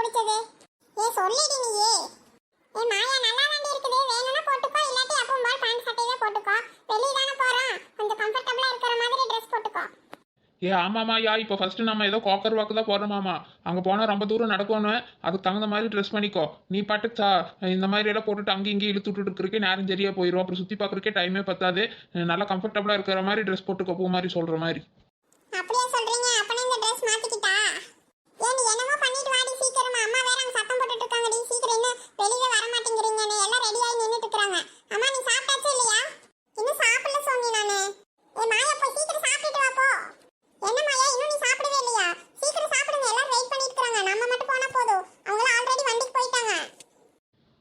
பிடிச்சது. ஏ சொல்லிடி நீயே. ஏ மாயா நல்லா தாண்டி இருக்குது. வேணும்னா போட்டுக்கோ இல்லாட்டி அப்பவும் போல் பேண்ட் சட்டையே போட்டுக்கோ. வெளியே தானே போறோம். கொஞ்சம் கம்ஃபர்டபுளா இருக்கிற மாதிரி ட்ரெஸ் போட்டுக்கோ. ஏ ஆமாம்மாயா இப்போ ஃபர்ஸ்ட் நம்ம ஏதோ கோக்கர் வாக்கு தான் போகிறோமாமா அங்கே போனால் ரொம்ப தூரம் நடக்கணும் அதுக்கு தகுந்த மாதிரி ட்ரெஸ் பண்ணிக்கோ. நீ பாட்டுக்கு சா இந்த மாதிரி எல்லாம் போட்டுட்டு அங்கேயும் இங்கேயும் இழுத்து விட்டுட்டு இருக்கிறக்கே நேரம் சரியாக போயிடும் அப்புறம் சுற்றி பார்க்குறக்கே டைமே பத்தாது. நல்லா கம்ஃபர்டபுளாக இருக்கிற மாதிரி ட்ரெஸ் போட்டுக்கோ பூ மாதிரி சொல்கிற மாதிரி. அப்படியே சொல்றீங்க. அப்பனே இந்த ட்ரெஸ் மாத்திக்கிட்டா ஏன் நீ என்னமோ பண்ணிட்டு வாடி சீக்கிரமா அம்மா வேற அங்க சத்தம் போட்டுட்டு இருக்காங்கடி சீக்கிரம் இன்னும் வெளியே வர மாட்டேங்கிறீங்க நீ எல்லாம் ரெடி ஆகி நின்னுட்டு இருக்காங்க அம்மா நீ சாப்பிட்டாச்சா இல்லையா? இன்னும் சாப்பிடல சோனி நானு. ஏ மாயா போய் சீக்கிரம் சாப்பிட்டுட்டு வா போ என்ன மாயா இன்னும் நீ சாப்பிடவே இல்லையா? சீக்கிரம் சாப்பிடுங்க எல்லாரும் வெயிட் பண்ணிட்டு இருக்காங்க நம்ம மட்டும் போனா போதும். அவங்க ஆல்ரெடி வண்டிக்கு போயிட்டாங்க.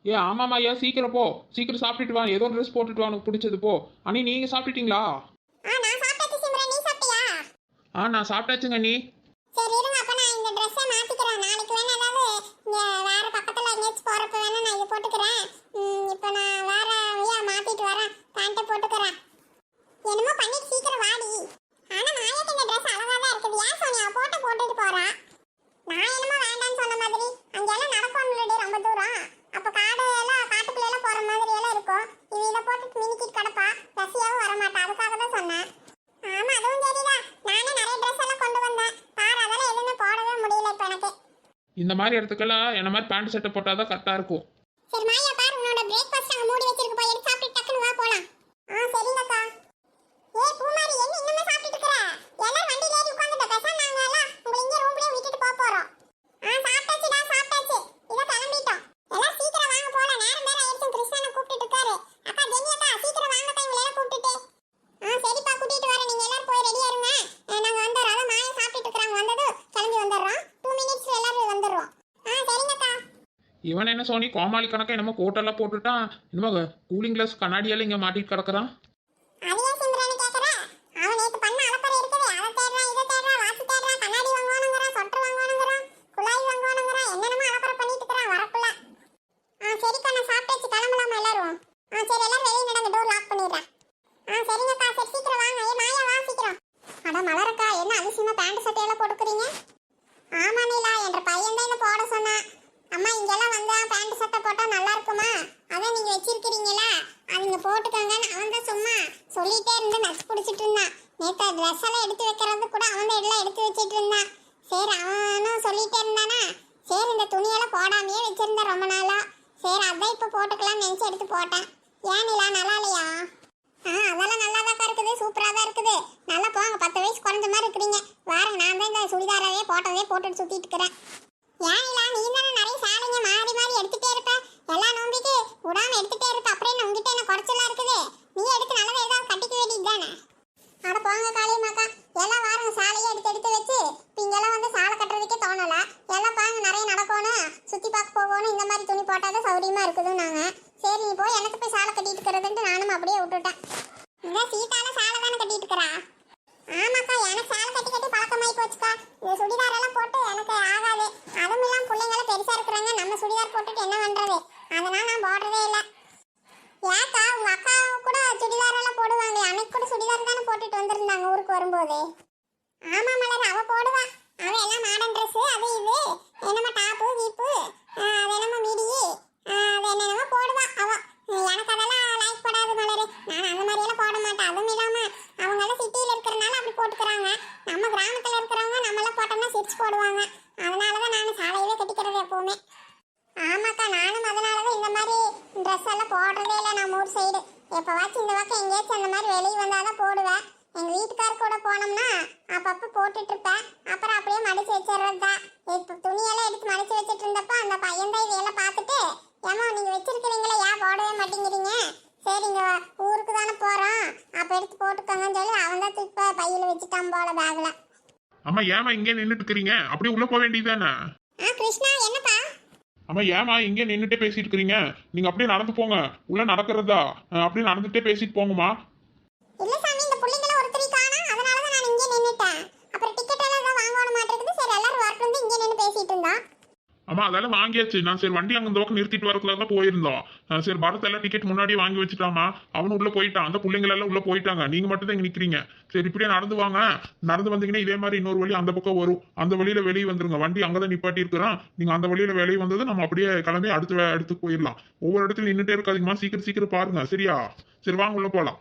ஏ ஆமாம்மாய்யா சீக்கிரம் போ. சீக்கிரம் சாப்பிட்டுட்டு வா. ஏதோ ட்ரெஸ் போட்டுட்டு வா உனக்கு பிடிச்சது போ. அண்ணி நீங்கள் சாப்பிட்டுட்டீங்களா? ஆ நான் சாப்பிட்டாச்சு சிம்ரன் நீ சாப்பிட்டியா? ஆ நான் சாப்பிட்டாச்சுங்க நீ சரி இருங்க அப்ப நான் இந்த ட்ரெஸ்ஸை மாத்திக்கிறேன். நாளைக்கு வேணா ஏதாவது இங்க வேற பக்கத்துல எங்கேயாச்சும் போறப்ப வேணா நான் இது போட்டுக்கிறேன் ம், இப்போ நான் வேற வழியா மாத்திட்டு வரேன் பேண்ட்டை போட்டுக்கிறேன். என்னமோ பண்ணிட்டு சீக்கிரம் வாடி. ஆனா மாயாக்கு இந்த ட்ரெஸ் அழகா தான் இருக்குது? ஏன் சோனியா? போட்டு போட்டுட்டு போறா. நான் என்னமோ வேண்டாம்னு சொன்ன மாதிரி அங்கெல்லாம் நடக்கணும்லடி ரொம்ப தூரம். அப்ப காடு எல்லாம் காட்டுக்குள்ள எல்லாம் போற மாதிரி எல்லாம் இருக்கும். இது இதை போட்டுட்டு மினிக்கிட்டு கிடப்பா. ரசியாவும் வரமாட்டா. அதுக்காக தான் சொன்னேன். ஆமா அதுவும் சரிதான். நானே நிறைய ட்ரெஸ் எல்லாம் கொண்டு வந்தேன். பாரு அதெல்லாம் எதுவுமே போடவே முடியல இப்ப எனக்கு. இந்த மாதிரி இடத்துக்கெல்லாம் என்ன மாதிரி பேண்ட் சட்டை போட்டால் தான் கரெக்டாக இருக்கும் சரி மாயா பாரு உன்னோட பிரேக்ஃபாஸ்ட் அங்க மூடி வச்சிருக்கு போய் எடுத்து சாப்பிட்டு டக்குனு வா போலாம் ஆ சரிங்கக்கா ஏய் பூமாரி என்ன இன்னுமே சாப்பிட்டுட்டு இருக்கற எல்லாரும் வண்டியில ஏறி உட்கார்ந்துட்ட பேசாம நாங்க எல்லாம் உங்களை இங்க ரூம்லயே விட்டுட்டு போக போறோம் ஆ சாப்பிட்டாச்சுடா சாப்பிட்டாச்சு இதோ கிளம்பிட்டோம் எல்லாம் சீக்கிரம் வாங்க போலாம் நேரம் வேற ஆயிடுச்சு கிருஷ்ணனை கூப்பிட்டுட்டு இருக்காரு அக்கா ஜெனி அக்கா சீக்கிரம் வாங்க தான் இவங்களை எல்லாம் கூப்பிட்டுட்டு ஆ சரிப்பா கூட்டிட்டு வரேன் நீங்க எல்லாரும் போய் ரெடியா இருங்க அஹ் நாங்க வந்துடுறோம் அதான் மாயா சாப்பிட்டுட்டு இருக்காங்க வந்தது கிளம்பி வந்துடுறோம் டூ மினிட்ஸ்ல எல்லாரும் வந்துடுறோம் ஆ சரிங்கக்கா இவன் என்ன சோனி கோமாளி கணக்கை என்னமோ கோட்டெல்லாம் போட்டுட்டான். என்னமோ கூலிங் கிளாஸ் கண்ணாடியெல்லாம் இங்கே மாட்டிட்டு கிடக்குறான் அது ஏன் சிம்ரன் கேக்குற அவன் நேத்து பண்ண அலப்பறை இருக்குது அதை தேடுறான் இதை தேடுறான் வாட்ச் தேடுறான் கண்ணாடி வாங்கணுங்கிறான் சொட்டர் வாங்கணுங்கிறான் குழாய் வாங்கணுங்கிறான் என்னென்னமோ அலப்பறை பண்ணிட்டு இருக்கிறான் வரக்குள்ள ஆ சரிக்கா நான் சாப்பிட்டாச்சு கிளம்பலாமா எல்லாரும் ஆ சரி எல்லாரும் வெளியே நடங்க டோர் லாக் பண்ணிடுறேன் ஆ சரிங்கக்கா சரி சீக்கிரம் வாங்க ஏ மாயா வா சீக்கிரம் அட மலரக்கா என்ன அதிசயமா பேண்ட் சட்டையெல்லாம் போட்டுக்கிறீங்க ஆமா நீலா என்ற பையன் தான் இதை போட சொன்னான் அம்மா இங்கெல்லாம் வந்தா பேண்ட் சட்டை போட்டா நல்லா இருக்குமா அதான் நீங்க வச்சிருக்கிறீங்களா அவங்க போட்டுக்கோங்கன்னு அவன் தான் சும்மா சொல்லிட்டே இருந்து நச்சு பிடிச்சிட்டு இருந்தான் நேற்று ட்ரெஸ் எல்லாம் எடுத்து வைக்கிறது கூட அவன் தான் எல்லாம் எடுத்து வச்சிட்டு இருந்தான் சரி அவனும் சொல்லிட்டே இருந்தானா சரி இந்த துணியெல்லாம் போடாமையே வச்சிருந்தேன் ரொம்ப நாளா சரி அதான் இப்போ போட்டுக்கலாம்னு நினச்சி எடுத்து போட்டேன் ஏன் நிலா நல்லா இல்லையா ஆ அதெல்லாம் நல்லா தான் இருக்குது சூப்பராக நல்லா போங்க. பத்து வயசு குறைஞ்ச மாதிரி இருக்கிறீங்க. வாருங்க நான் தான் இந்த சுடிதாரவே போட்டதே போட்டுட்டு சுற்றிட்டு இருக்கிறேன். ஏன் இல்ல நீ தானே நிறைய சாலைங்க மாறி மாறி எடுத்துட்டே இருப்ப. எல்லாம் நோம்பிக்கு விடாம எடுத்துட்டே இருப்ப. அப்புறம் என்ன உங்ககிட்ட என்ன குறைச்சலாம் இருக்குது? நீ எடுத்து நல்லதா ஏதாவது கட்டிக்க வேண்டியது தானே? அட போங்க காளியம்மாக்கா. எல்லாம் வாருங்க சாலையே எடுத்து எடுத்து வச்சு. இப்போ இங்கெல்லாம் வந்து சாலை கட்டுறதுக்கே தோணல. எல்லாம் பாருங்க நிறைய நடக்கணும். சுற்றி பார்க்க போகணும். இந்த மாதிரி துணி போட்டாதான் சௌரியமா இருக்குது நாங்க சரி நீ போய் எனக்கு போய் சாலை கட்டிட்டு இருக்கிறதுன்ட்டு நானும் அப்படியே விட்டுட்டேன். இதான் சீதால சாலை தானே கட்டிட்டு இருக்கிறா ஆமாக்கா எனக்கு சாலை கட்டி கட்டி பழக்கமாயி போச்சுக்கா இந்த சுடிதார் எல்லாம் போட்டு எனக்கு ஆகாது அதுவும் இல்லாம பிள்ளைங்க எல்லாம் பெருசா இருக்கிறாங்க நம்ம சுடிதார் போட்டுட்டு என்ன பண்றது அதனால நான் போடுறதே இல்ல ஏக்கா உங்க அக்கா கூட சுடிதார் எல்லாம் போடுவாங்க அன்னைக்கு கூட சுடிதார் தானே போட்டுட்டு வந்திருந்தாங்க ஊருக்கு வரும்போது ஆமா மலர் அவ போடுவா அவ எல்லாம் மாடர்ன் Dress அது இது என்னமோ டாப்பு கீப்பு அது என்னமோ மிடி அது என்னென்னமோ போடுவா அவ எனக்கு அதெல்லாம் லைக் படாது மலர் நான் அந்த மாதிரி எல்லாம் பட் அதுவும் இல்லாம அவங்க எல்லாம் சிட்டியில இருக்கிறனால அப்படி போட்டுக்கிறாங்க. நம்ம கிராமத்துல இருக்கிறவங்க நம்மளாம் போட்டோம்னா சிரிச்சு போடுவாங்க அதனாலதான் நான் சாலையிலே கட்டிக்கிறது எப்பவுமே ஆமாக்கா நானும் அதனாலதான் இந்த மாதிரி ட்ரெஸ் எல்லாம் போடுறதே இல்லை நம்ம ஊர் சைடு எப்பவாச்சும் இந்த பக்கம் எங்கேயாச்சும் அந்த மாதிரி வெளியே வந்தாதான் போடுவேன் எங்க வீட்டுக்கார் கூட போனோம்னா அப்பப்ப போட்டுட்டு இருப்பேன் அப்புறம் அப்படியே மடிச்சு வச்சிடுறது தான் இப்போ துணியெல்லாம் எடுத்து மடிச்சு வச்சிட்டு இருந்தப்ப அந்த பையன் தான் இதையெல்லாம் பார்த்துட்டு ஏமா நீங்க வச்சிருக்கிறீங்களே ஏன் போடவே மாட்டேங்கிறீங்க சரிங்க ஊருக்கு தானே போறோம் அப்ப எடுத்து போட்டுக்கோங்கன்னு சொல்லி அவன் தான் தூக்கி பையில வச்சுட்டான் போல பேக்ல அம்மா ஏமா இங்கே நின்றுட்டு இருக்கிறீங்க அப்படியே உள்ளே போக வேண்டியதானே ஆ கிருஷ்ணா என்னப்பா? அம்மா ஏமா இங்கே நின்றுட்டே பேசிட்டு இருக்கிறீங்க நீங்கள் அப்படியே நடந்து போங்க. உள்ளே நடக்கிறதா? அஹ் அப்படியே நடந்துட்டே பேசிட்டு போங்கம்மா இல்ல சாமி இந்த புள்ளைங்கள ஒருத்தரி காணா அதனால தான் நான் இங்கே நின்னுட்டேன் அப்புறம் டிக்கெட் எல்லாம் ஏதோ வாங்கணும் மாட்டிருக்குது சரி எல்லாரும் வரட்டும் இங்கே நின்று பேசிட்டு இருந்தா ஆமா அதெல்லாம் வாங்கியாச்சு. நான் சரி வண்டி அங்க இந்த பக்கம் நிறுத்திட்டு வரக்குள்ள தான் போயிருந்தோம். சரி பரத் எல்லாம் டிக்கெட் முன்னாடியே வாங்கி வச்சுட்டாமா அவனு உள்ள போயிட்டான். அந்த பிள்ளைங்க எல்லாம் உள்ள போயிட்டாங்க. நீங்க மட்டும் தான் இங்க நிக்கிறீங்க. சரி இப்படியே நடந்து வாங்க. நடந்து வந்தீங்கன்னா இதே மாதிரி இன்னொரு வழி அந்த பக்கம் வரும். அந்த வழியில வெளியே வந்துருங்க. வண்டி அங்கதான் நிப்பாட்டி இருக்கிறான். நீங்க அந்த வழியில வெளியே வந்தது நம்ம அப்படியே கிளம்பி அடுத்த அடுத்து இடத்துக்கு போயிடலாம். ஒவ்வொரு இடத்துல நின்றுட்டே இருக்காதீங்கம்மா. சீக்கிரம் சீக்கிரம் பாருங்க. சரியா? சரி வாங்க உள்ள போலாம்.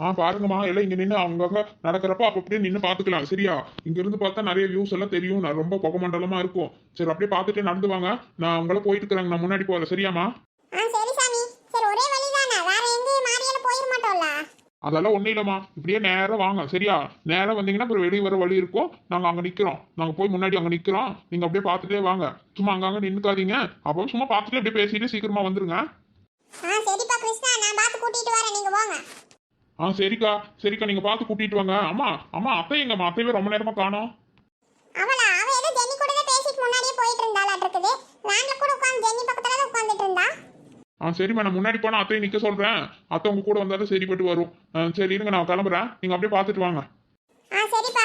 ஆ பாருங்கம்மா. எல்லாம் இங்க நின்று அவங்கங்க நடக்கிறப்ப அப்ப அப்படியே நின்று பாத்துக்கலாம். சரியா? இங்க இருந்து பார்த்தா நிறைய வியூஸ் எல்லாம் தெரியும். நான் ரொம்ப புகமண்டலமா இருக்கும். சரி அப்படியே பார்த்துட்டே நடந்து வாங்க நான் உங்களை போயிட்டு இருக்கிறேங்க நான் முன்னாடி போறேன் சரியாம்மா? ஆ சரி சாமி. சரி ஒரே வழிதானே? வேற எங்கேயும் மாறியெல்லாம் போயிட மாட்டோம்ல? அதெல்லாம் ஒண்ணும் இல்லம்மா. இப்படியே நேரா வாங்க. சரியா? நேரா வந்தீங்கன்னா அப்புறம் வெளியே வர வழி இருக்கும். நாங்க அங்க நிக்கிறோம். நாங்க போய் முன்னாடி அங்க நிக்கிறோம். நீங்க அப்படியே பார்த்துட்டே வாங்க. சும்மா அங்கங்க நின்னுக்காதீங்க. அப்போ சும்மா பார்த்துட்டு அப்படியே பேசிட்டு சீக்கிரமா வந்துருங்க. ஆ சரிப்பா கிருஷ்ணா. நான் பார்த்து கூட்டிட்டு வரேன். நீங்க போங்க. ஆ சரிக்கா. சரிக்கா நீங்க பார்த்து கூட்டிட்டு வாங்க. அம்மா அம்மா அத்தை எங்கம்மா? அத்தையவே ரொம்ப நேரமா காணோம். அவளா? அவ ஏதோ ஜென்னி கூட தான் பேசிட்டு முன்னாடியே போயிட்டு இருந்தாளாட்டு இருக்குது வேன்ல கூட உட்காந்து ஜென்னி பக்கத்துல தான் உட்காந்துட்டு இருந்தா ஆ சரிம்மா நான் முன்னாடி போனா அத்தையை நிக்க சொல்றேன். அத்தை உங்க கூட வந்தாலும் சரிப்பட்டு வரும். சரி இருங்க நான் கிளம்புறேன். நீங்க அப்படியே பார்த்துட்டு வாங்க. ஆ சரிப்பா.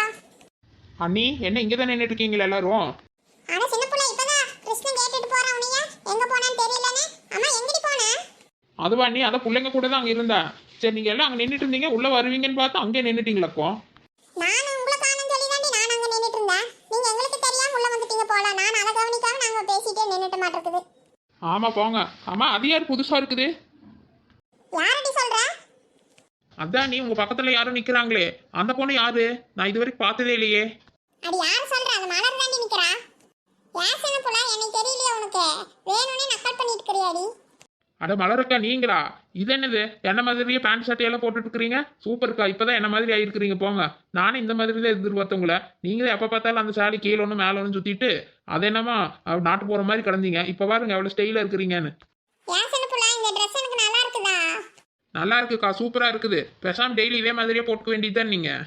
அண்ணி என்ன இங்கே தான் நின்றுட்டு இருக்கீங்களா எல்லாரும்? ஆனா சின்ன புள்ள இப்பதான் கிருஷ்ணன் கேட்டுட்டு போறான் உனிய எங்க போனான்னு தெரியலனே. அம்மா எங்கடி போன? அதுவா அண்ணி? அதான் பிள்ளைங்க கூட தான் அங்கே இருந்தேன். சரி நீங்கள் எல்லாம் அங்கே நின்றுட்டு இருந்தீங்க உள்ளே வருவீங்கன்னு பார்த்து அங்கேயே நின்றுட்டீங்களாக்கோ நானும் உங்களை காணும் சொல்லி தாண்டி நான் அங்க நின்னுட்டு இருந்தேன். நீங்க எங்களுக்கு தெரியாம உள்ள வந்துட்டீங்க போல. நான் அதை கவனிக்காம நாங்க பேசிட்டே நின்னுட்டு மாட்டிருக்குது. ஆமாம் போங்க. ஆமாம் அது யார் புதுசாக இருக்குது? யாரடி சொல்ற? அதான் நீ உங்கள் பக்கத்தில் யாரும் நிற்கிறாங்களே அந்த பொண்ணு யாரு? நான் இது வரைக்கும் பார்த்ததே இல்லையே. அடி யார் சொல்ற? அந்த மலர் தாண்டி நிக்கிறா. யார் சின்ன புள்ள எனக்கு தெரியலையே உனக்கு? வேணும்னே நக்கல் பண்ணிட்டு இருக்கிறியாடி. அட மலருக்கா நீங்களா? இது என்னது? என்ன மாதிரியே பேண்ட் ஷர்ட் எல்லாம் போட்டுட்டு இருக்கிறீங்க சூப்பர்க்கா இப்போதான் என்ன மாதிரி ஆயிருக்கிறீங்க போங்க. நானும் இந்த மாதிரி தான் எதிர்பார்த்தவங்கள. நீங்களே எப்போ பார்த்தாலும் அந்த சாலி கீழே ஒன்று மேலே ஒன்று சுற்றிட்டு அது என்னமா நாட்டு போகிற மாதிரி கிடந்தீங்க. இப்போ பாருங்க எவ்வளோ ஸ்டைலாக இருக்கிறீங்கன்னு. நல்லா இருக்குக்கா சூப்பராக இருக்குது. பேசாம டெய்லி இதே மாதிரியே போட்டுக்க வேண்டியதுதான் நீங்கள்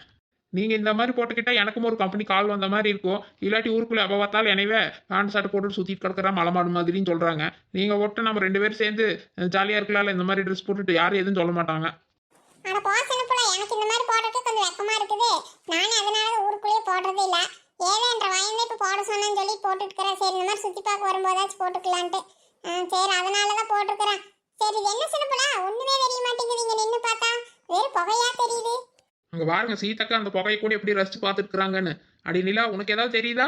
நீங்கள் இந்த மாதிரி போட்டுக்கிட்டா எனக்கும் ஒரு கம்பெனி கால் வந்த மாதிரி இருக்கும். இல்லாட்டி ஊருக்குள்ளே எப்போ பார்த்தாலும் எனவே பேண்ட் ஷர்ட் போட்டு சுற்றிட்டு கிடக்குறா மலை மாடு மாதிரின்னு சொல்கிறாங்க நீங்கள் போட்டு நம்ம ரெண்டு பேரும் சேர்ந்து ஜாலியாக இருக்கலாம்ல இந்த மாதிரி ட்ரெஸ் போட்டுட்டு யாரும் எதுவும் சொல்ல மாட்டாங்க. அட போ சின்ன புள்ள எனக்கு இந்த மாதிரி போடுறதுக்கு கொஞ்சம் வெக்கமா இருக்குது. நானே அதனால தான் ஊருக்குள்ளேயே போடுறதே இல்ல. ஏதோ என்ற வயந்தே இப்போ போட சொன்னேன்னு சொல்லி போட்டுருக்கிறேன் சரி இந்த மாதிரி சுத்தி பார்க்க வரும்போதாச்சும் போட்டுக்கலான்ட்டு. ஆ, சரி அதனால தான் போட்டிருக்கிறேன். சரி இது என்ன சின்ன ஒண்ணுமே தெரிய மாட்டேங்குது. இங்க நின்று பார்த்தா. வெறும் புகையா தெரியுது. அங்கே பாருங்க சீதாக்கா அந்த புகையை கூட எப்படி ரசிச்சு பார்த்துருக்குறாங்கன்னு. அடி நிலா உனக்கு ஏதாவது தெரியுதா?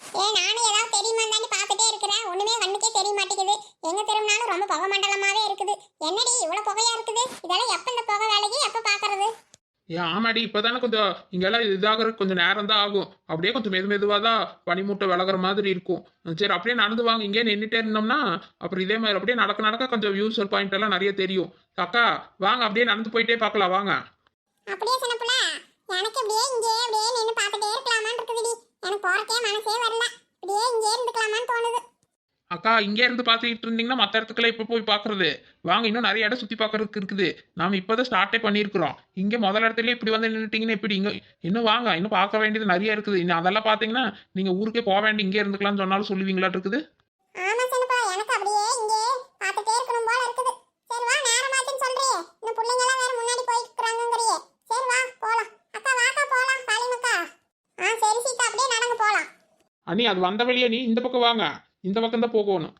ஏ நானும் ஏதாவது தெரியுமா தாண்டி பார்த்துட்டே இருக்கிறேன். ஒண்ணுமே கண்ணுக்கே தெரிய மாட்டேங்குது. எங்க திரும்பினாலும் ரொம்ப புகை மண்டலமாவே இருக்குது. என்னடி இவ்வளவு புகையா இருக்குது? இதெல்லாம் எப்ப இந்த புகை வேலைக்கு எப்ப பாக்குறது ஏன் ஆமாடி இப்போதானே கொஞ்சம் இங்கெல்லாம் இதாகிறதுக்கு கொஞ்சம் நேரம் தான் ஆகும். அப்படியே கொஞ்சம் மெது மெதுவாக தான் பனிமூட்டை விலகுற மாதிரி இருக்கும். சரி அப்படியே நடந்து வாங்க. இங்கே நின்றுட்டே இருந்தோம்னா அப்புறம் இதே மாதிரி அப்படியே நடக்க நடக்க கொஞ்சம் வியூஸ் பாயிண்ட் எல்லாம் நிறைய தெரியும். அக்கா வாங்க அப்படியே நடந்து போயிட்டே பார்க்கலாம். வாங்க. அப்படியே சொன்னப்புல எனக்கு இப்படியே இங்கே அப்படியே நின்று பார்த்துட்டே இருக்கலாமான்னு இருக்குதுடி. எனக்கு போறக்கே மனசே வரல. இப்படியே இங்கே இருந்துக்கலாமான்னு தோணுது. அக்கா இங்கே இருந்து பார்த்துக்கிட்டு இருந்தீங்கன்னா மற்ற இடத்துக்குலாம் இப்போ போய் பார்க்குறது. வாங்க இன்னும் நிறைய இடம் சுற்றி பார்க்கறதுக்கு இருக்குது. நாம் இப்போ தான் ஸ்டார்ட்டே பண்ணியிருக்கிறோம். இங்கே முதல் இடத்துலயே இப்படி வந்து நின்றுட்டீங்கன்னா இப்படி இங்கே இன்னும் வாங்க இன்னும் பார்க்க வேண்டியது நிறைய இருக்குது. இன்னும் அதெல்லாம் பார்த்தீங்கன்னா நீங்கள் ஊருக்கே போக வேண்டி இங்கே இருந்துக்கலாம்னு சொன்னாலும் சொல்லுவீங்களா இருக்குது ஆமா சின்னப்புல எனக்கு அப்படியே இங்கே பார்த்துட்டே இருக்கணும் போல இருக்குது சரி வா நேரமாச்சுன்னு சொல்றியே இந்த பிள்ளைங்க எல்லாம் வேற முன்னாடி போயிட்டு இருக்கிறாங்கங்கறியே சரி வா போலாம் அக்கா வாக்கா போலாம் சாலிமக்கா ஆ சரி சீதா அப்படியே நடந்து போலாம் அண்ணி அது வந்த வழியே நீ இந்த பக்கம் வாங்க. இந்த பக்கம் தான் போகணும்.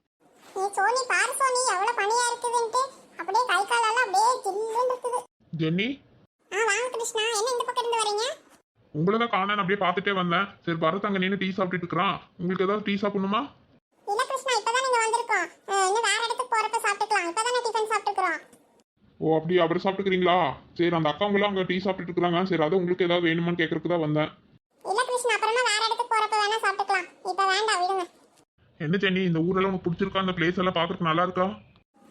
நீ சோனி பாரு சோனி எவ்வளவு பனியா இருக்குதுன்ட்டு. அப்படியே கை காலெல்லாம் அப்படியே ஜில்லுன்னு இருக்குது. ஜென்னி? ஆ வாங்க கிருஷ்ணா என்ன இந்த பக்கம் இருந்து வரீங்க? உங்களை தான் காணேன் அப்படியே பார்த்துட்டே வந்தேன். சரி பரத் அங்கே நின்று டீ சாப்பிட்டுட்டு இருக்கிறான். உங்களுக்கு ஏதாவது டீ சாப்பிடணுமா? இல்ல கிருஷ்ணா இப்பதான் நீங்க வந்திருக்கோம். இன்னும் வேற இடத்துக்கு போறப்ப சாப்பிட்டுக்கலாம். இப்பதானே டிஃபன் சாப்பிட்டுக்கிறோம். ஓ அப்படி அப்புறம் சாப்பிட்டுக்கிறீங்களா? சரி அந்த அக்காவங்களாம் அங்கே டீ சாப்பிட்டுட்டு இருக்கிறாங்க. சரி அது உங்களுக்கு ஏதாவது வேணுமான்னு கேட்கறதுக்கு தான் வந்தேன் இல்ல கிருஷ்ணா அப்புறமா வேற இடத்துக்கு போறப்ப வேணா சாப்பிட்டுக்கலாம் இப்ப வேண்டாம் விடுங்க என்ன ஜென்னி இந்த ஊரெல்லாம் உனக்கு பிடிச்சிருக்கா? அந்த பிளேஸ் எல்லாம் பார்க்கறதுக்கு நல்லா இருக்கா?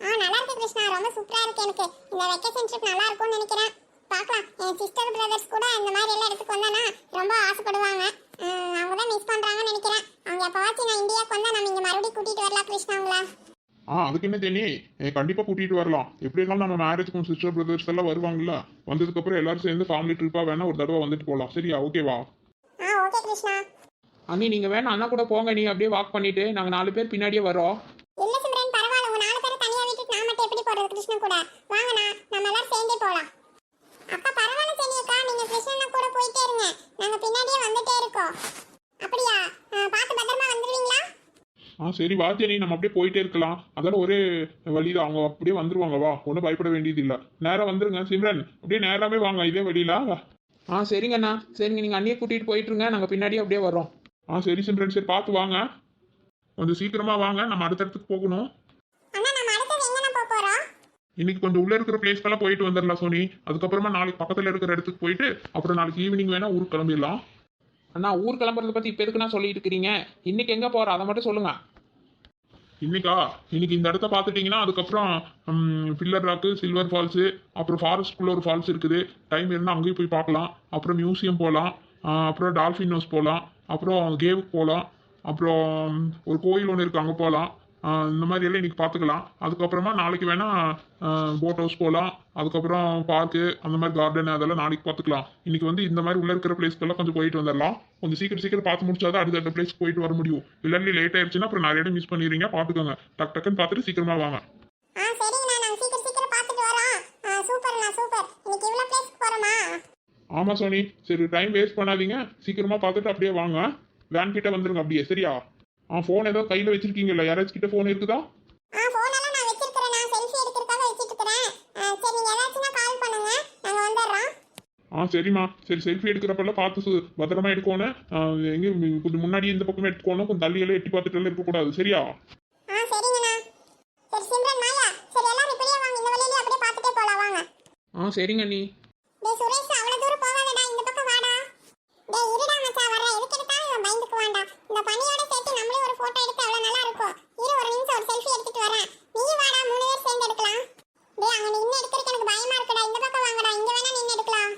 ஆ நல்லா இருக்கு கிருஷ்ணா. ரொம்ப சூப்பரா இருக்கு எனக்கு. இந்த வெக்கேஷன் ட்ரிப் நல்லா இருக்கும்னு நினைக்கிறேன். பார்க்கலாம். என் சிஸ்டர் பிரதர்ஸ் கூட இந்த மாதிரி எல்லா இடத்துக்கு வந்தானா ரொம்ப ஆசைப்படுவாங்க. அவங்க தான் மிஸ் பண்றாங்கன்னு நினைக்கிறேன். அவங்க எப்பவாச்சும் நான் இந்தியாவுக்கு வந்தா நம்ம இங்க மறுபடியும் கூட்டிட்டு வரலாம் கிருஷ்ணா அவங்கள. ஆ அதுக்கு என்ன ஜென்னி? ஏ, கண்டிப்பா கூட்டிட்டு வரலாம். எப்படி இருந்தாலும் நம்ம மேரேஜ்க்கும் சிஸ்டர் பிரதர்ஸ் எல்லாம் வருவாங்கல்ல. வந்ததுக்கு அப்புறம் எல்லாரும் சேர்ந்து ஃபேமிலி ட்ரிப்பா வேணா ஒரு தடவை வந்துட்டு போகலாம் சரியா? ஓகேவா ஆ ஓகே கிருஷ்ணா. அண்ணி நீங்கள் வேணா அண்ணா கூட போங்க நீ அப்படியே வாக் பண்ணிட்டு நாங்கள் நாலு பேர் பின்னாடியே வரோம் இல்ல சிம்ரன் பரவாயில்ல. உங்க நாலு பேரை தனியா விட்டுட்டு நான் மட்டும் எப்படி போறது கிருஷ்ணன் கூட? வாங்கண்ணா நம்ம எல்லாரும் சேர்ந்தே போலாம். அப்பா பரவாயில்ல சரி அக்கா. நீங்க கிருஷ்ணன் கூட போயிட்டே இருங்க. நாங்க பின்னாடியே வந்துட்டே இருக்கோம். ஆ சரி வா ஜெனி நம்ம அப்படியே போயிட்டே இருக்கலாம். அதெல்லாம் ஒரே வழிதான். அவங்க அப்படியே வந்துருவாங்க வா. ஒன்றும் பயப்பட வேண்டியது இல்லை நேரா வந்துருங்க சிம்ரன். அப்படியே நேராவே வாங்க இதே வழியில. ஆ சரிங்கண்ணா சரிங்க நீங்கள் அண்ணியை கூட்டிகிட்டு போயிட்டுருங்க நாங்கள் பின்னாடியே அப்படியே வரோம் ஆ சரி சிம்ரன் சரி பார்த்து வாங்க. கொஞ்சம் சீக்கிரமா வாங்க நம்ம அடுத்த இடத்துக்கு போகணும். இன்னைக்கு கொஞ்சம் உள்ள இருக்கிற பிளேஸ்க்கெல்லாம் போயிட்டு வந்துடலாம் சோனி. அதுக்கப்புறமா நாளைக்கு பக்கத்துல இருக்கிற இடத்துக்கு போயிட்டு அப்புறம் நாளைக்கு ஈவினிங் வேணா ஊருக்கு கிளம்பிடலாம். அண்ணா ஊர் கிளம்புறத பற்றி இப்போ எதுக்குண்ணா சொல்லிட்டு இருக்கிறீங்க இன்னைக்கு எங்கே போகிறோம் அதை மட்டும் சொல்லுங்கள் இன்னைக்கா? இன்னைக்கு இந்த இடத்த பார்த்துட்டீங்கன்னா அதுக்கப்புறம் பில்லர் ராக்கு சில்வர் ஃபால்ஸு அப்புறம் ஃபாரஸ்ட்குள்ள ஒரு ஃபால்ஸ் இருக்குது. டைம் இருந்தால் அங்கேயும் போய் பார்க்கலாம். அப்புறம் மியூசியம் போகலாம் அப்புறம் டால்ஃபின் ஹவுஸ் போகலாம் அப்புறம் கேவுக்கு போகலாம் அப்புறம் ஒரு கோயில் ஒன்று இருக்குது அங்கே போகலாம் இந்த மாதிரி எல்லாம் இன்றைக்கி பார்த்துக்கலாம் அதுக்கப்புறமா நாளைக்கு வேணால் போட் ஹவுஸ் போகலாம் அதுக்கப்புறம் பார்க்கு அந்த மாதிரி கார்டன் அதெல்லாம் நாளைக்கு பார்த்துக்கலாம் இன்றைக்கி வந்து இந்த மாதிரி உள்ள இருக்கிற பிளேஸ்க்கெல்லாம் கொஞ்சம் போயிட்டு வந்துடலாம் கொஞ்சம் சீக்கிரம் சீக்கிரம் பார்த்து முடிச்சாதான் அடுத்த அடுத்த பிளேஸ்க்கு போயிட்டு வர முடியும். இல்லாட்டி லேட் ஆயிடுச்சுன்னா அப்புறம் நிறைய இடம் மிஸ் பண்ணிடுறீங்க பார்த்துக்கோங்க டக் டக்குன்னு பார்த்துட்டு சீக்கிரமாக வாங்க. சூப்பர்ண்ணா சூப்பர் இன்னைக்கு இவ்வளோ பிளேஸ்க்கு ஆமா சோனி. சரி டைம் வேஸ்ட் பண்ணாதீங்க. சீக்கிரமா பார்த்துட்டு அப்படியே வாங்க. வேன் கிட்ட வந்துருங்க அப்படியே சரியா? ஆ ஃபோன் ஏதோ கையில் வச்சிருக்கீங்கல்ல. யாராச்சும் கிட்ட ஃபோன் இருக்குதா? ஆ ஃபோனெல்லாம் நான் வச்சிருக்கிறேன். நான் செல்ஃபி எடுக்கிறதுக்காக வச்சிட்டு இருக்கிறேன் ஆ, சரி நீங்க ஏதாச்சும்னா கால் பண்ணுங்க. நாங்க வந்துடுறோம். ஆ சரிம்மா. சரி செல்ஃபி எடுக்கிறப்பெல்லாம் பார்த்து சு- பத்திரமா எடுக்கணும் எங்கேயும் கொஞ்சம் முன்னாடி இந்த பக்கமே எடுத்துக்கணும் கொஞ்சம் தள்ளி எல்லாம் எட்டி பார்த்துட்டு எல்லாம் இருக்கக்கூடாது. சரியா? ஆ சரிங்கண்ணா சரி சிம்ரன் மாயா சரி எல்லாரும் இப்படியே வாங்க இந்த வழியிலே அப்படியே பார்த்துட்டே போலாம் வாங்க ஆ சரிங்க அண்ணி டேய் சுரேஷ் அவ்வளவு தூரம் போகாதடா இந்த பக்கம் வாடா டேய் இருடா மச்சான் வரேன் எதுக்கு எடுத்தாலும் இவன் பயந்துக்கு வேண்டாம் இந்த பனியோட சேர்த்து நம்மளே ஒரு போட்டோ எடுத்து அவ்வளவு நல்லா இருக்கும். இரு ஒரு நிமிஷம் ஒரு செல்ஃபி எடுத்துட்டு வரேன். நீ வாடா மூணு பேர் சேர்ந்து எடுக்கலாம். டேய் அங்க நின்னு எடுக்கிறதுக்கு எனக்கு பயமா இருக்குடா. இந்த பக்கம் வாங்கடா இங்க வேணா நின்னு எடுக்கலாம்.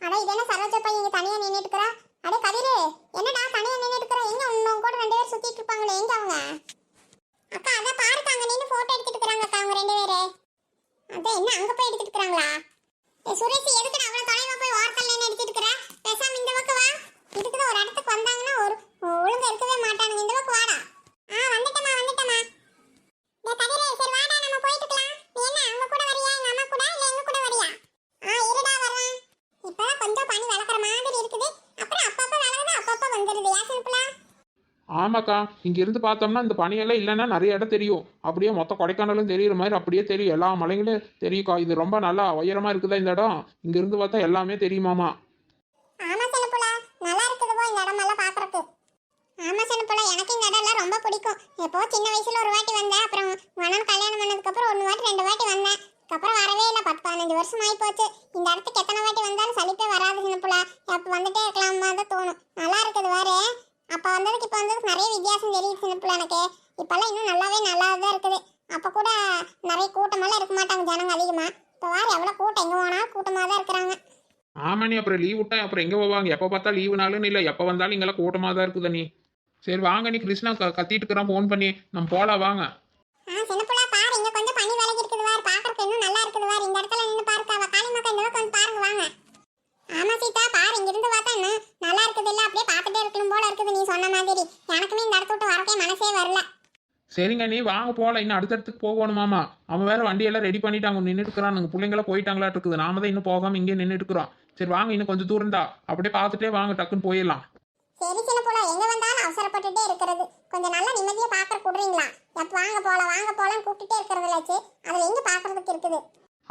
அட இது என்ன சரோஜா பையன் இங்க தனியா நின்னு எடுக்கிறா அட கதிரு என்னடா தனியா நின்னு எடுக்கிற எங்க உன்னோட கூட ரெண்டு பேர் சுத்திட்டு இருப்பாங்களே எங்க அவங்க அக்கா அதான் பார்க்க அங்க நின்னு போட்டோ எடுத்துட்டு இருக்காங்க அக்கா அவங்க ரெண்டு பேரு அதான் என்ன அங்க போய் எடுத்துட்டு இருக்காங்களா ஏய் சுரேஷ் எதுக்கு அவ்வளவு தொலைவா போய் வார்த்தல் நின்னு எடுத்துட்டு இருக்கற பேசாம இந்த பக்கம் வா இதுக்கு தான் ஒரு இடத்துக்கு வந்தாங்கன்னா ஒரு ஒழுங்கா இருக்கவே மாட்டானுங்க இந்த பக்கம் வாடா ஆ வந்துட்டமா வந்துட்டமா டேய் கதிரே சரி வாடா நம்ம போயிட்டுக்கலாம் நீ என்ன அவங்க கூட வரியா எங்க அம்மா கூட இல்ல எங்க கூட வரியா ஆ இருடா வர்றேன் இப்பதான் கொஞ்சம் பனி விளக்குற மாதிரி இருக்குது அப்புறம் அப்பப்ப ஏன் சிம்பிளா ஆமாக்கா இங்கேருந்து பார்த்தோம்னா இந்த பனியெல்லாம் இல்லைன்னா நிறைய இடம் தெரியும். அப்படியே மொத்த கொடைக்கானலும் தெரியுற மாதிரி அப்படியே தெரியும். எல்லா மலைகளும் தெரியும்க்கா. இது ரொம்ப நல்லா உயரமாக இருக்குதா இந்த இடம்? இங்கேருந்து பார்த்தா எல்லாமே தெரியுமாமா? ஆமா சின்னப்புல எனக்கு இந்த இடம்லாம் ரொம்ப பிடிக்கும். எப்போ சின்ன வயசுல ஒரு வாட்டி வந்தேன். அப்புறம் மனம் கல்யாணம் பண்ணதுக்கு அப்புறம் ஒரு வாட்டி ரெண்டு வாட்டி வந்தேன். அதுக்கப்புறம் வரவே இல்லை. பத்து பதினஞ்சு வருஷம் ஆகி போச்சு. இந்த இடத்துக்கு எத்தனை வாட்டி வந்தாலும் சலிப்பே வராது சின்னப்புல எப்போ வந்துட்டே இருக்கலாமா தான் தோணும் நல்லா இருக்குது வேற அப்போ வந்ததுக்கு இப்போ வந்ததுக்கு நிறைய வித்தியாசம் தெரியுது சின்னப்புல எனக்கு. இப்போல்லாம் இன்னும் நல்லாவே நல்லா தான் இருக்குது. அப்போ கூட நிறைய கூட்டமெல்லாம் இருக்க மாட்டாங்க ஜனங்க அதிகமாக இப்போ வேறு எவ்வளோ கூட்டம்? எங்கே போனாலும் கூட்டமாக தான் இருக்கிறாங்க. ஆமா நீ அப்புறம் லீவ் விட்டா அப்புறம் எங்கே போவாங்க? எப்போ பார்த்தா லீவு நாளுன்னு இல்லை. எப்போ வந்தாலும் இங்கெல்லாம் கூட்டமாக தான் இருக்குது நீ. சரி வாங்க நீ கிருஷ்ணா க கத்திட்டு இருக்கிறான் ஃபோன் பண்ணி. நம்ம போகலாம் வாங்க. ஆ சின்னப்புள்ள பாரு இங்க கொஞ்சம் பனி விலகி இருக்குது இன்னும் நல்லா இருக்குது வார் இந்த இடத்துல நின்னு பாருக்கா. காளி மக்கா இந்த பாருங்க வாங்க. ஆமா சீதா பாரு இங்க இருந்து பார்த்தா நல்லா இருக்குது இல்ல அப்படியே பார்த்துட்டே இருக்கணும் போல இருக்குது நீ சொன்ன மாதிரி. மனசே வரல. சரிங்க நீ வாங்க போகலாம் இன்னும் அடுத்த இடத்துக்கு போகணுமாமா அவன் வேற வண்டியெல்லாம் ரெடி பண்ணிட்டு அவங்க நின்றுட்டு இருக்கிறான் பிள்ளைங்களாம் போயிட்டாங்களா இருக்குது நாம தான் இன்னும் போகாம இங்கே நின்றுட்டு இருக்கிறோம் சரி வாங்க இன்னும் கொஞ்சம் தூரம் தான். அப்படியே பார்த்துட்டே வாங்க டக்குன்னு போயிடலாம். சரி சின்ன புள்ள எங்க வந்தாலும் அவசரப்பட்டுட்டே இருக்கிறது. கொஞ்சம் நல்லா நிம்மதியா பாக்குற கூடுறீங்களா? எப்ப வாங்க போலாம் வாங்க போலாம் கூப்பிட்டுட்டே இருக்கிறதுலாச்சு அதுல எங்க பாக்குறதுக்கு இருக்குது?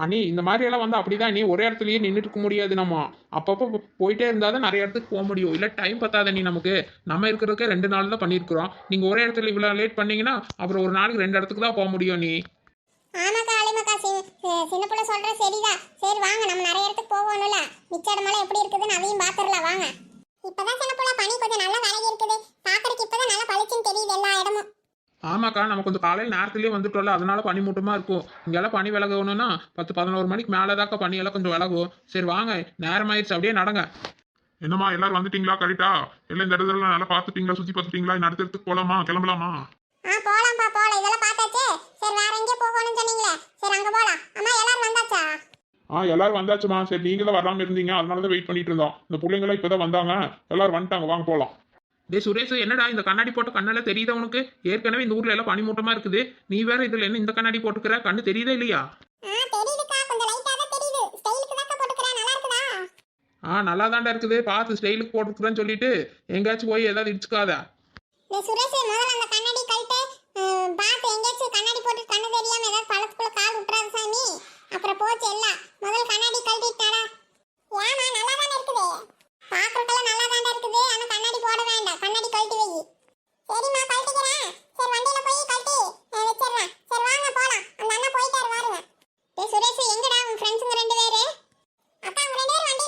அண்ணி இந்த மாதிரியெல்லாம் வந்து அப்படிதான் நீ ஒரே இடத்துலயே நின்றுட்டு இருக்க முடியாது நம்ம. அப்பப்போ போயிட்டே இருந்தால் தான் நிறைய இடத்துக்கு போக முடியும். இல்லை டைம் பத்தாத நீ நமக்கு. நம்ம இருக்கிறதுக்கே ரெண்டு நாள் தான் பண்ணியிருக்கிறோம். நீங்கள் ஒரே இடத்துல இவ்வளோ லேட் பண்ணீங்கன்னா அப்புறம் ஒரு நாளைக்கு ரெண்டு இடத்துக்கு தான் போக முடியும் நீ ஆமாக்கா அலிமக்கா சின்ன புள்ள சொல்ற சரிதான். சரி வாங்க. நம்ம நிறைய இடத்துக்கு போகணும்ல மிச்ச இடமெல்லாம் எப்படி இருக்குதுன்னு அதையும் பாத்துரலாம் வாங்க. இப்பதான் சின்ன பிள்ளை பனி கொஞ்சம் நல்லா விலகி இருக்குது. பாக்குறதுக்கு இப்பதான் நல்லா பளிச்சுன்னு தெரியுது எல்லா இடமும். ஆமாக்கா நம்ம கொஞ்சம் காலையில் நேரத்துலேயே வந்துட்டோம்ல அதனால பனி மூட்டமாக இருக்கும். இங்கெல்லாம் பனி விலகணும்னா பத்து பதினோரு மணிக்கு மேலே தாக்கா பனியெல்லாம் கொஞ்சம் விலகும். சரி வாங்க நேரமாயிடுச்சு. அப்படியே நடங்க. என்னம்மா எல்லாரும் வந்துட்டீங்களா? கரெக்டா? எல்லாம் இந்த இடத்துல நல்லா பார்த்துட்டீங்களா? சுத்தி பார்த்துட்டீங்களா? இந்த இடத்துக்கு போலாமா? கிளம்பலாமா? ஆ போலாம்ப்பா போலாம். இதெல்லாம் பார்த்தாச்சே. சரி வேற எங்கே போகணும்னு சொன்னீங்களே. சரி அங்க போலாம். அம்மா எல்லாரும் வந்தாச்சா? ஆ எல்லாரும் வந்தாச்சுமா சரி நீங்களும் வராம இருந்தீங்க. அதனால தான் வெயிட் பண்ணிட்டு இருந்தோம். இந்த பிள்ளைங்களாம் இப்பதான் வந்தாங்க. எல்லாரும் வந்துட்டாங்க. வாங்க போலாம். டேய் சுரேஷ் என்னடா இந்த கண்ணாடி போட்ட கண்ணெல்லாம் தெரியுதா உனக்கு? ஏற்கனவே இந்த ஊரில் எல்லாம் பனிமூட்டமாக இருக்குது. நீ வேற இதில் என்ன இந்த கண்ணாடி போட்டுக்கிற? கண்ணு தெரியுதா இல்லையா? ஆ நல்லா தாண்டா இருக்குது. பார்த்து ஸ்டைலுக்கு போட்டுக்கிறேன்னு சொல்லிட்டு எங்கேயாச்சும் போய் ஏதாவது இடிச்சுக்காத. அப்புறம் போச்சு எல்லாம். முதல்ல கண்ணாடி கழட்டிட்டாடா. ஏமா நல்லா தானே இருக்குது? பாக்குறதுல நல்லா தான் இருக்குது. ஆனால் கண்ணாடி போட வேண்டாம். கண்ணாடி கழட்டி வை. சரிம்மா கழட்டிக்கிறேன். சரி வண்டியில போய் கழட்டி வச்சிடலாம் சரி வாங்க போலாம். அந்த அண்ணா போயிட்டாரு வாருங்க. டேய் சுரேஷ் எங்கடா உன் ஃப்ரெண்ட்ஸுங்க ரெண்டு பேர்? அக்கா அவங்க ரெண்டு பேரும் வண்டி